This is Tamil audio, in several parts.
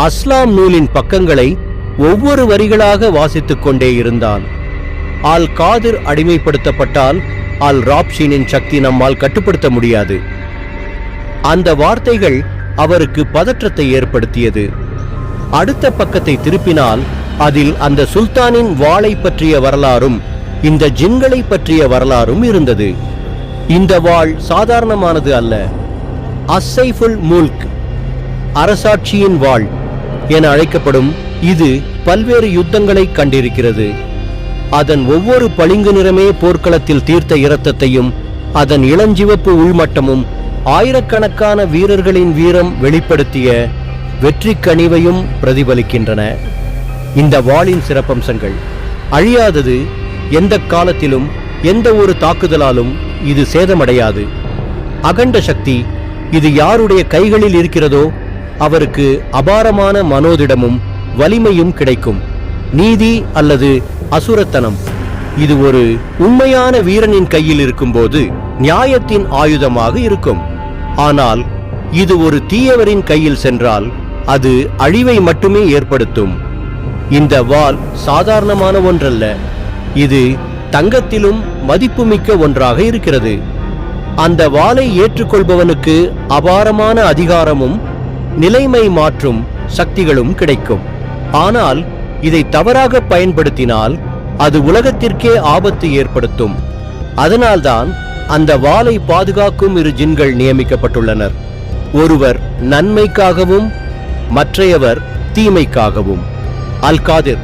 அஸ்லாம் நூலின் பக்கங்களை ஒவ்வொரு வரிகளாக வாசித்துக் கொண்டே இருந்தான். ஆல் காதிர் அடிமைப்படுத்தப்பட்டால் ஆல் ராப்ஷீனின் சக்தி நம்மால் கட்டுப்படுத்த முடியாது. அந்த வார்த்தைகள் அவருக்கு பதற்றத்தை ஏற்படுத்தியது. அடுத்த பக்கத்தை திருப்பினால் அதில் அந்த சுல்தானின் வாளை பற்றிய வரலாறும் இந்த ஜின்களை பற்றிய வரலாறும் இருந்தது. இந்த வாள் சாதாரணமானது அல்ல. அஸ்ஸைஃபுல் முல்க் அரசாட்சியின் வாள். என அழைக்கப்படும் இது பல்வேறு யுத்தங்களை கண்டிருக்கிறது. அதன் ஒவ்வொரு பளிங்கு நிறமே போர்க்களத்தில் தீர்த்த இரத்தத்தையும் அதன் இளஞ்சிவப்பு உள்மட்டமும் ஆயிரக்கணக்கான வீரர்களின் வீரம் வெளிப்படுத்திய வெற்றி கனிவையும் பிரதிபலிக்கின்றன. இந்த வாளின் சிறப்பம்சங்கள். அழியாதது எந்த காலத்திலும் எந்த ஒரு தாக்குதலாலும் இது சேதமடையாது. அகண்ட சக்தி இது யாருடைய கைகளில் இருக்கிறதோ அவருக்கு அபாரமான மனோதிடமும் வலிமையும் கிடைக்கும். நீதி அல்லது அசுரத்தனம். இது ஒரு உண்மையான வீரனின் கையில் இருக்கும்போது நியாயத்தின் ஆயுதமாக இருக்கும். ஆனால் இது ஒரு தீயவரின் கையில் சென்றால் அது அழிவை மட்டுமே ஏற்படுத்தும். இந்த வால் சாதாரணமான ஒன்றல்ல. இது தங்கத்திலும் மதிப்புமிக்க ஒன்றாக இருக்கிறது. அந்த வாளை ஏற்றுக்கொள்பவனுக்கு அபாரமான அதிகாரமும் நிலைமை மாற்றும் சக்திகளும் கிடைக்கும். ஆனால் இதை தவறாக பயன்படுத்தினால் அது உலகத்திற்கே ஆபத்து ஏற்படுத்தும். அதனால்தான் அந்த வாளை பாதுகாக்கும் இரு ஜின்கள் நியமிக்கப்பட்டுள்ளனர். ஒருவர் நன்மைக்காகவும் மற்றையவர் தீமைக்காகவும். அல் காதிர்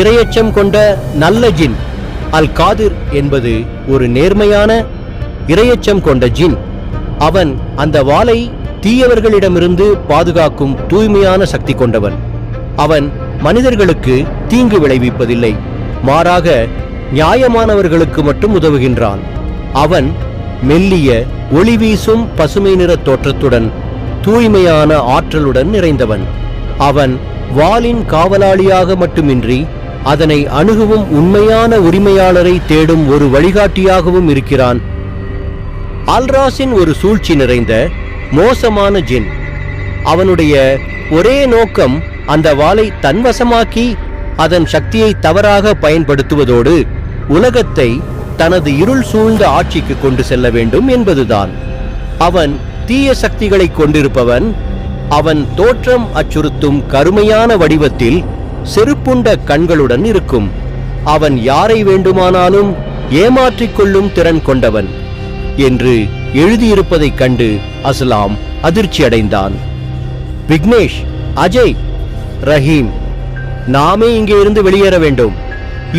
இரையச்சம் கொண்ட நல்ல ஜின். அல் காதிர் என்பது ஒரு நேர்மையான இரையச்சம் கொண்ட ஜின். அவன் அந்த வாளை தீயவர்களிடமிருந்து பாதுகாக்கும் தூய்மையான சக்தி கொண்டவன். அவன் மனிதர்களுக்கு தீங்கு விளைவிப்பதில்லை. மாறாக நியாயமானவர்களுக்கு மட்டும் உதவுகின்றான். அவன் மெல்லிய ஒளி வீசும் பசுமை நிற தோற்றத்துடன் தூய்மையான ஆற்றலுடன் நிறைந்தவன். அவன் வாளின் காவலாளியாக மட்டுமின்றி அதனை அணுகவும் உண்மையான உரிமையாளரை தேடும் ஒரு வழிகாட்டியாகவும் இருக்கிறான். ஆல்ராஸின் ஒரு சூழ்ச்சி நிறைந்த மோசமான ஜின். அவனுடைய ஒரே நோக்கம் அந்த வாளை தன்வசமாக்கி அதன் சக்தியை தவறாக பயன்படுத்துவதோடு உலகத்தை தனது இருள் சூழ்ந்த ஆட்சிக்கு கொண்டு செல்ல வேண்டும் என்பதுதான். அவன் தீய சக்திகளை கொண்டிருப்பவன் அவன் தோற்றம் அச்சுறுத்தும் கருமையான வடிவத்தில் செருப்புண்ட கண்களுடன் இருக்கும். அவன் யாரை வேண்டுமானாலும் ஏமாற்றிக் கொள்ளும் திறன் கொண்டவன் என்று எழுதியிருப்பதைக் கண்டு அஸ்லாம் அதிர்ச்சி அடைந்தான் விக்னேஷ் அஜய் ரஹீம் நாமே இங்கே இருந்து வெளியேற வேண்டும்.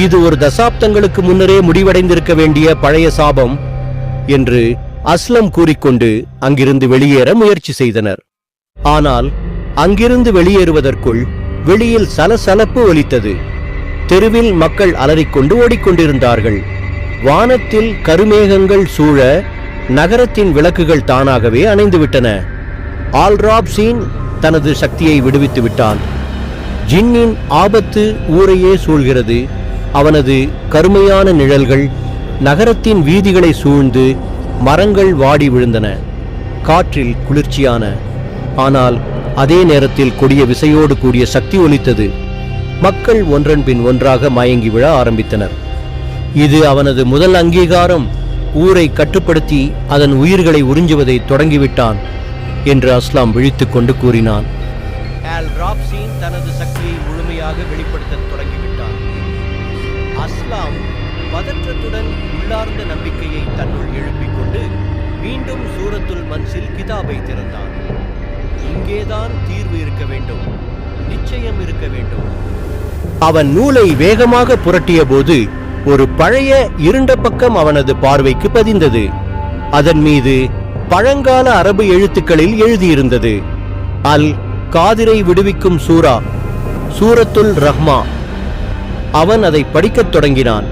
இது ஒரு தசாப்தங்களுக்கு முன்னரே முடிவடைந்திருக்க வேண்டிய பழைய சாபம் என்று அஸ்லம் கூறிக்கொண்டு அங்கிருந்து வெளியேற முயற்சி செய்தனர். ஆனால் அங்கிருந்து வெளியேறுவதற்குள் வெளியில் சலசலப்பு ஒலித்தது. தெருவில் மக்கள் அலறிக்கொண்டு ஓடிக்கொண்டிருந்தார்கள். வானத்தில் கருமேகங்கள் சூழ நகரத்தின் விளக்குகள் தானாகவே அணைந்துவிட்டன. ஆல்ராப் சீன் தனது சக்தியை விடுவித்து விட்டான். ஜின்னின் ஆபத்து ஊரையே சூழ்கிறது. அவனது கருமையான நிழல்கள் நகரத்தின் வீதிகளை சூழ்ந்து மரங்கள் வாடி விழுந்தன. காற்றில் குளிர்ச்சியான. ஆனால் அதே நேரத்தில் கொடிய விசையோடு கூடிய சக்தி ஒலித்தது. மக்கள் ஒன்றன் பின் ஒன்றாக மயங்கி விழ ஆரம்பித்தனர். இது அவனது முதல் அங்கீகாரம். ஊரை கட்டுப்படுத்தி அதன் உயிர்களை உறிஞ்சுவதை தொடங்கிவிட்டான் என்று அஸ்லாம் விழித்துக் கொண்டு கூறினான். ஆல் ராப்சீன் தனது சக்தியை முழுமையாக வெளிப்படுத்த தொடங்கிவிட்டான். அஸ்லாம் பதற்றத்துடன் உள்ளார்ந்த நம்பிக்கையை தன்னுள் எழுப்பிக் கொண்டு மீண்டும் சூரத்துல் மன்சில் கிதாபை திறந்தான். இங்கேதான் தீர்வு இருக்க வேண்டும் நிச்சயம் இருக்க வேண்டும். அவன் நூலை வேகமாக புரட்டிய போது ஒரு பழைய இருண்ட பக்கம் அவனது பார்வைக்கு பதிந்தது. அதன் மீது பழங்கால அரபு எழுத்துக்களில் எழுதியிருந்தது. அல் காதிரை விடுவிக்கும் சூரா சூரத்துல் ரஹ்மா. அவன் அதை படிக்கத் தொடங்கினான்.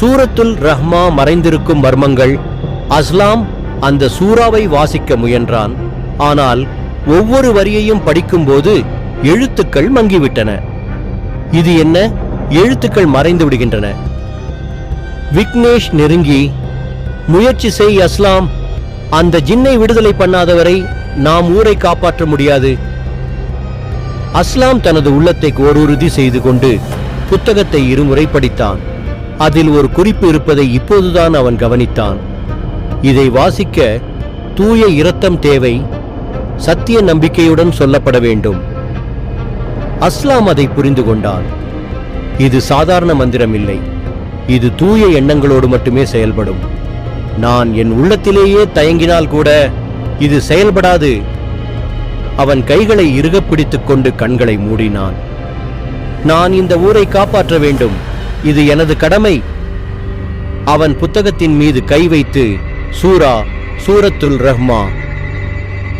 சூரத்துல் ரஹ்மா மறைந்திருக்கும் மர்மங்கள் அஸ்லாம் அந்த சூறாவை வாசிக்க முயன்றான். ஆனால் ஒவ்வொரு வரியையும் படிக்கும்போது எழுத்துக்கள் மங்கிவிட்டன. இது என்ன? எழுத்துக்கள் மறைந்து விடுகின்றன. விக்னேஷ் நெருங்கி முயற்சி செய் அஸ்லாம். அந்த ஜின்னை விடுதலை பண்ணாதவரை நாம் ஊரை காப்பாற்ற முடியாது. அஸ்லாம் தனது உள்ளத்தை ஓருறுதி செய்து கொண்டு புத்தகத்தை இருமுறை படித்தான். அதில் ஒரு குறிப்பு இருப்பதை இப்போதுதான் அவன் கவனித்தான். இதை வாசிக்க தூய இரத்தம் தேவை சத்திய நம்பிக்கையுடன் சொல்லப்பட வேண்டும். அஸ்லாம் அதை புரிந்து கொண்டான். இது சாதாரண மந்திரம் இல்லை இது தூய எண்ணங்களோடு மட்டுமே செயல்படும். நான் என் உள்ளத்திலேயே தயங்கினால் கூட இது செயல்படாது. அவன் கைகளை இறுகப் பிடித்துக் கொண்டு கண்களை மூடினான். நான் இந்த ஊரை காப்பாற்ற வேண்டும். இது எனது கடமை. அவன் புத்தகத்தின் மீது கை வைத்து சூரா சூரத்துல் ரஹ்மா.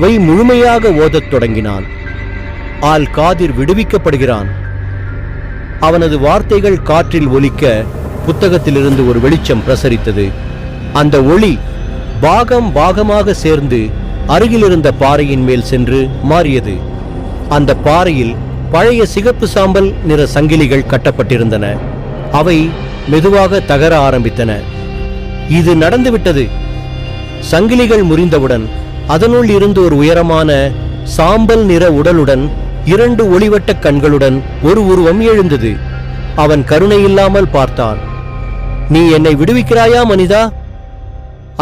வை முழுமையாக ஓதத் தொடங்கினான். ஆல் காதிர் விடுவிக்கப்படுகிறான். அவனது வார்த்தைகள் காற்றில் ஒலிக்க புத்தகத்திலிருந்து ஒரு வெளிச்சம் பிரசரித்தது. அந்த ஒளி பாகம் பாகமாக சேர்ந்து அருகிலிருந்த பாறையின் மேல் சென்று மாறியது. அந்த பாறையில் பழைய சிகப்பு சாம்பல் நிற சங்கிலிகள் கட்டப்பட்டிருந்தன. அவை மெதுவாக தகர ஆரம்பித்தன. இது நடந்துவிட்டது. சங்கிலிகள் முறிந்தவுடன் அதனுள் இருந்து ஒரு உயரமான சாம்பல் நிற உடலுடன் இரண்டு ஒளிவட்ட கண்களுடன் ஒரு உருவம் எழுந்தது. அவன் கருணை இல்லாமல் பார்த்தான். நீ என்னை விடுவிக்கிறாயா மனிதா?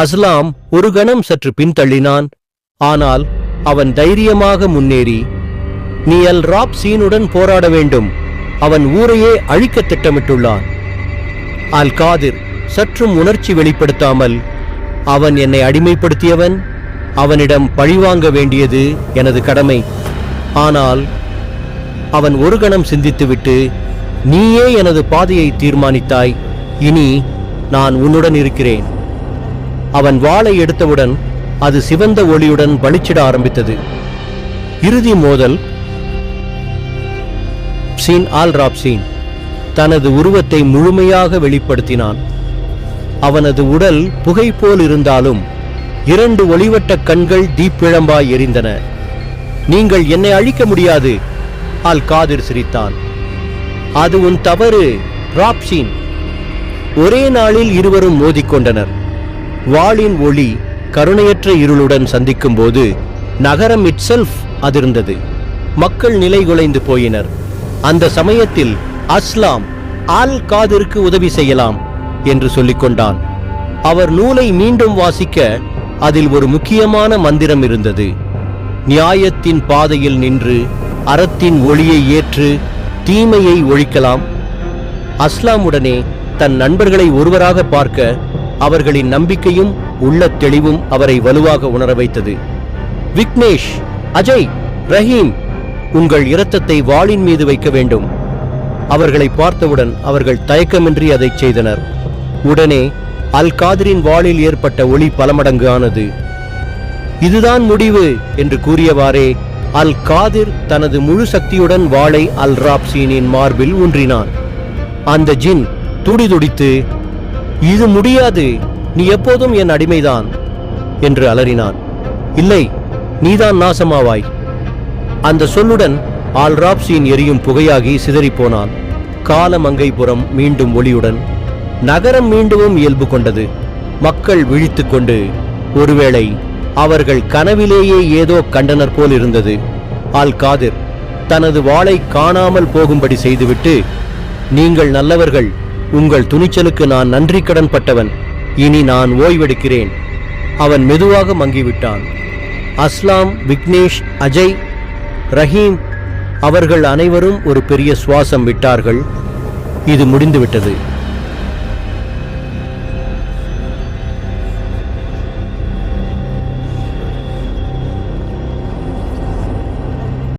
அஸ்லாம் ஒரு கணம் சற்று பின்தள்ளினான். ஆனால் அவன் தைரியமாக முன்னேறி நீ அல் ராப் சீனுடன் போராட வேண்டும். அவன் ஊரையே அழிக்க திட்டமிட்டுள்ளான். அல் காதிர் சற்றும் உணர்ச்சி வெளிப்படுத்தாமல் அவன் என்னை அடிமைப்படுத்தியவன். அவனிடம் பழிவாங்க வேண்டியது எனது கடமை. ஆனால் அவன் ஒரு கணம் சிந்தித்துவிட்டு நீயே எனது பாதையை தீர்மானித்தாய். இனி நான் உன்னுடன் இருக்கிறேன். அவன் வாளை எடுத்தவுடன் அது சிவந்த ஒளியுடன் பளிச்சிட ஆரம்பித்தது. இறுதி மோதல் சீன் ஆல் ராப்சீன் தனது உருவத்தை முழுமையாக வெளிப்படுத்தினான். அவனது உடல் புகை போல் இருந்தாலும் இரண்டு ஒளிவட்ட கண்கள் தீப்பிழம்பாய் எரிந்தன. நீங்கள் என்னை அழிக்க முடியாது ஆல் காதிர் சிரித்தான். அது உன் தவறு ராப்ஷீன் ஒரே நாளில் இருவரும் மோதிக்கொண்டனர். வாளின் ஒளி கருணையற்ற இருளுடன் சந்திக்கும்போது நகரம் இட்செல்ஃப் அதிர்ந்தது. மக்கள் நிலைகுலைந்து போயினர். அந்த சமயத்தில் அஸ்லாம் ஆல் காதிற்கு உதவி செய்யலாம் என்று சொல்லிக்கொண்டான் அவர் நூலை மீண்டும் வாசிக்க அதில் ஒரு முக்கியமான மந்திரம் இருந்தது. நியாயத்தின் பாதையில் நின்று அறத்தின் ஒளியை ஏற்று தீமையை ஒழிக்கலாம். அஸ்லாமுடனே தன் நண்பர்களை ஒருவராக பார்க்க அவர்களின் நம்பிக்கையும் உள்ள தெளிவும் அவரை வலுவாக உணர வைத்தது. விக்னேஷ் அஜய் ரஹீம் உங்கள் இரத்தத்தை வாளின் மீது வைக்க வேண்டும். அவர்களை பார்த்தவுடன் அவர்கள் தயக்கமின்றி அதைச் செய்தனர். உடனே அல் காதிரின் வாளில் ஏற்பட்ட ஒளி பல மடங்கு ஆனது. இதுதான் முடிவு என்று கூறியவாறே அல் காதிர் தனது முழு சக்தியுடன் வாளை அல் ராப்சீனின் மார்பில் ஊன்றினான். அந்த ஜின் துடிதுடித்து இது முடியாது நீ எப்போதும் என் அடிமைதான் என்று அலறினான். இல்லை நீதான் நாசமாவாய். அந்த சொல்லுடன் ஆல் ராப்சியின் எரியும் புகையாகி சிதறிப்போனான். காலமங்கைபுரம் மீண்டும் ஒளியுடன் நகரம் மீண்டும் இயல்பு கொண்டது. மக்கள் விழித்துக்கொண்டு ஒருவேளை அவர்கள் கனவிலேயே ஏதோ கண்டனர் போல் இருந்தது. ஆல் காதிர் தனது வாளை காணாமல் போகும்படி செய்துவிட்டு நீங்கள் நல்லவர்கள் உங்கள் துணிச்சலுக்கு நான் நன்றி கடன் பட்டவன் இனி நான் ஓய்வெடுக்கிறேன். அவன் மெதுவாக மங்கிவிட்டான். அஸ்லாம் விக்னேஷ் அஜய் ரஹீம் அவர்கள் அனைவரும் ஒரு பெரிய சுவாசம் விட்டார்கள். இது முடிந்துவிட்டது.